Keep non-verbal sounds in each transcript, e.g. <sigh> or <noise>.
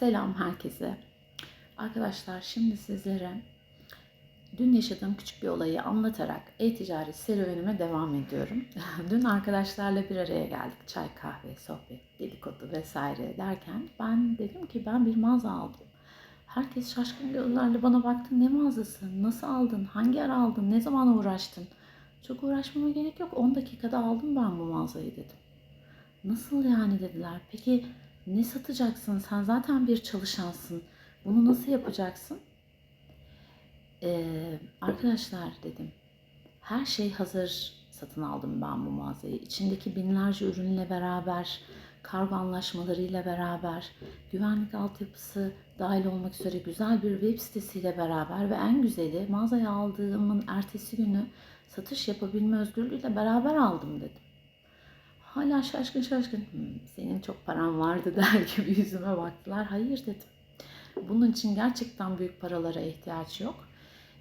Selam herkese. Arkadaşlar şimdi sizlere dün yaşadığım küçük bir olayı anlatarak e-ticaret serüvenime devam ediyorum. <laughs> dün arkadaşlarla bir araya geldik. Çay, kahve, sohbet, dedikodu vesaire derken ben dedim ki ben bir mağaza aldım. Herkes şaşkın gözlerle bana baktı. Ne mağazası? Nasıl aldın? Hangi ara aldın? Ne zaman uğraştın? Çok uğraşmama gerek yok. 10 dakikada aldım ben bu mağazayı dedim. Nasıl yani dediler. Peki ne satacaksın? Sen zaten bir çalışansın. Bunu nasıl yapacaksın? Ee, arkadaşlar dedim. Her şey hazır satın aldım ben bu mağazayı. İçindeki binlerce ürünle beraber, kargo anlaşmalarıyla beraber, güvenlik altyapısı dahil olmak üzere güzel bir web sitesiyle beraber ve en güzeli mağazaya aldığımın ertesi günü satış yapabilme özgürlüğüyle beraber aldım dedim. Hala şaşkın şaşkın. "Hmm, senin çok paran vardı <laughs> der gibi yüzüme baktılar. Hayır dedim. Bunun için gerçekten büyük paralara ihtiyaç yok.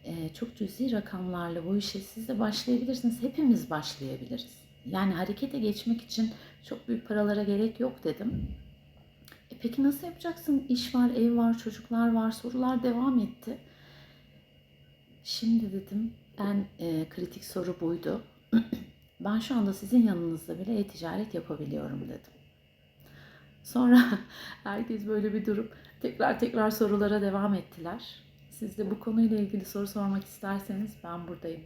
Ee, çok cüzi rakamlarla bu işe siz de başlayabilirsiniz. Hepimiz başlayabiliriz. Yani harekete geçmek için çok büyük paralara gerek yok dedim. E peki nasıl yapacaksın? İş var, ev var, çocuklar var. Sorular devam etti. Şimdi dedim en e, kritik soru buydu. <clears throat> ben şu anda sizin yanınızda bile e-ticaret yapabiliyorum dedim. Sonra <laughs> herkes böyle bir durup tekrar tekrar sorulara devam ettiler. Siz de bu konuyla ilgili soru sormak isterseniz ben buradayım.